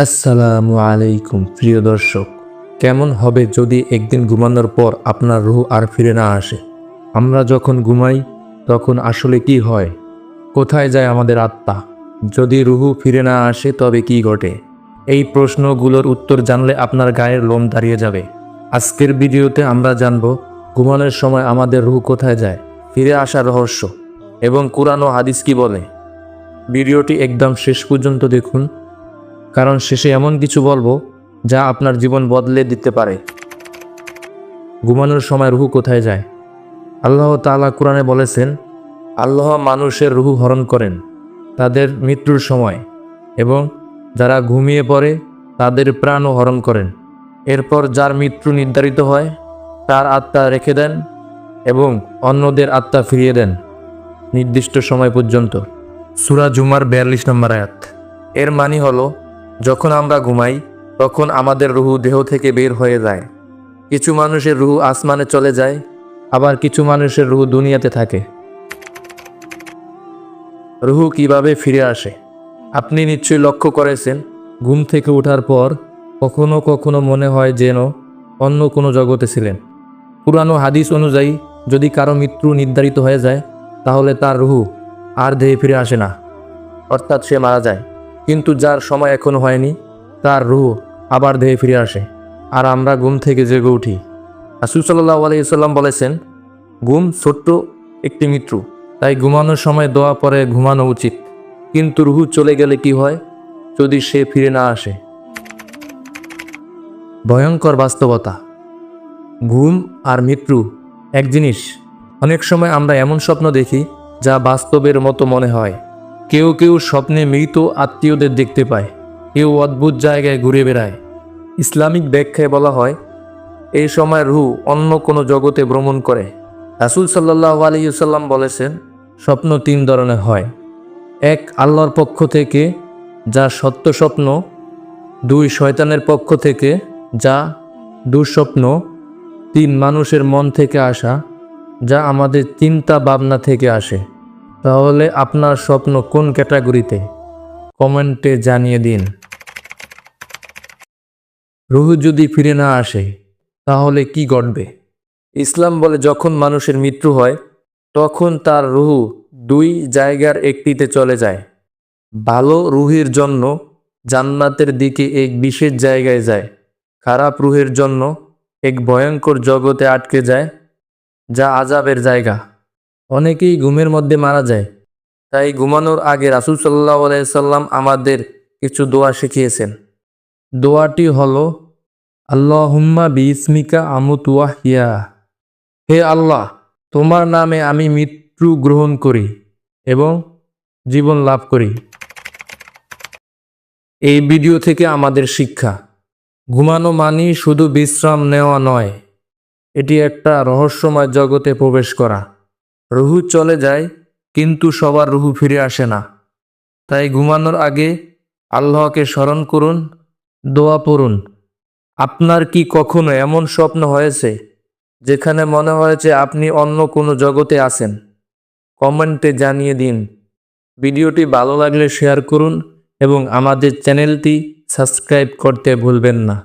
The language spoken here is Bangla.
আসসালামু আলাইকুম, প্রিয় দর্শক। কেমন হবে যদি একদিন ঘুমানোর পর আপনার রুহ আর ফিরে না আসে? আমরা যখন ঘুমাই, তখন আসলে কি হয়? কোথায় যায় আমাদের আত্মা? যদি রুহু ফিরে না আসে, তবে কি ঘটে? এই প্রশ্নগুলোর উত্তর জানলে আপনার গায়ের লোম দাঁড়িয়ে যাবে। আজকের ভিডিওতে আমরা জানব, ঘুমানোর সময় আমাদের রুহ কোথায় যায়? ফিরে আসার রহস্য। এবং কোরআন ও হাদিস কি বলে? ভিডিওটি একদম শেষ পর্যন্ত দেখুন। কারণ শেষে এমন কিছু বলব যা আপনার জীবন বদলে দিতে পারে। ঘুমানোর সময় রুহু কোথায় যায়? আল্লাহ তাআলা কোরআনে বলেছেন, আল্লাহ মানুষের রুহু হরণ করেন তাদের মৃত্যুর সময় এবং যারা ঘুমিয়ে পড়ে তাদের প্রাণও হরণ করেন। এরপর যার মৃত্যু নির্ধারিত হয়, তার আত্মা রেখে দেন এবং অন্যদের আত্মা ফিরিয়ে দেন নির্দিষ্ট সময় পর্যন্ত। সুরা জুমার বিয়াল্লিশ নম্বর আয়াত। এর মানে হলো যখন আমরা ঘুমাই, তখন আমাদের রুহু দেহ থেকে বের হয়ে যায়। কিছু মানুষের রুহু আসমানে চলে যায়, আবার কিছু মানুষের রুহু দুনিয়াতে থাকে। রুহু কীভাবে ফিরে আসে? আপনি নিশ্চয়ই লক্ষ্য করেছেন, ঘুম থেকে ওঠার পর কখনো কখনো মনে হয় যেন অন্য কোনো জগতে ছিলেন। পুরানো হাদিস অনুযায়ী, যদি কারও মৃত্যু নির্ধারিত হয়ে যায়, তাহলে তার রুহু আর দেহে ফিরে আসে না, অর্থাৎ সে মারা যায়। কিন্তু যার সময় এখনও হয়নি, তার রুহ আবার দেহে ফিরে আসে। আর আমরা ঘুম থেকে জেগে উঠি। রাসুল সাল্লাহ আলাইসাল্লাম বলেছেন, ঘুম ছোট্ট একটি মৃত্যু, তাই ঘুমানোর সময় দোয়া পরে ঘুমানো উচিত। কিন্তু রুহু চলে গেলে কি হয়? যদি সে ফিরে না আসে। ভয়ঙ্কর বাস্তবতা। ঘুম আর মৃত্যু এক জিনিস। অনেক সময় আমরা এমন স্বপ্ন দেখি, যা বাস্তবের মতো মনে হয়। কেউ কেউ স্বপ্নে মৃত আত্মীয়দের দেখতে পায়। কেউ অদ্ভুত জায়গায় ঘুরে বেড়ায়। ইসলামিক ব্যাখ্যায় বলা হয় এই সময় রুহ অন্য কোনো জগতে ভ্রমণ করে। রাসুল সাল্লাহ আলিয়াল্লাম বলেছেন, স্বপ্ন তিন ধরনের হয়। এক, আল্লাহর পক্ষ থেকে, যা সত্য স্বপ্ন। দুই, শয়তানের পক্ষ থেকে, যা দুঃস্বপ্ন। তিন, মানুষের মন থেকে আসা, যা আমাদের চিন্তা ভাবনা থেকে আসে। তাহলে আপনার স্বপ্ন কোন ক্যাটাগরিতে? কমেন্টে জানিয়ে দিন। রুহু যদি ফিরে না আসে, তাহলে কি ঘটবে? ইসলাম বলে, যখন মানুষের মৃত্যু হয়, তখন তার রুহু দুই জায়গার একটিতে চলে যায়। ভালো রুহের জন্য জান্নাতের দিকে এক বিশেষ জায়গায় যায়। খারাপ রুহের জন্য এক ভয়ঙ্কর জগতে আটকে যায়, যা আজাবের জায়গা। অনেকেই ঘুমের মধ্যে মারা যায়। তাই ঘুমানোর আগে রাসুল সাল্লাহ সাল্লাম আমাদের কিছু দোয়া শিখিয়েছেন। দোয়াটি হল আল্লাহ হুম্মা বিস্মিকা আমুতুয়াহিয়া হে আল্লাহ, তোমার নামে আমি মৃত্যু গ্রহণ করি এবং জীবন লাভ করি। এই ভিডিও থেকে আমাদের শিক্ষা, ঘুমানো মানি শুধু বিশ্রাম নেওয়া নয়, এটি একটা রহস্যময় জগতে প্রবেশ করা। রুহু চলে যায়, কিন্তু সবার রুহু ফিরে আসে না। তাই ঘুমানোর আগে আল্লাহকে স্মরণ করুন, দোয়া পড়ুন। আপনার কি কখনো এমন স্বপ্ন হয়েছে, যেখানে মনে হয়েছে আপনি অন্য কোনো জগতে আছেন? কমেন্টে জানিয়ে দিন। ভিডিওটি ভালো লাগলে শেয়ার করুন এবং আমাদের চ্যানেলটি সাবস্ক্রাইব করতে ভুলবেন না।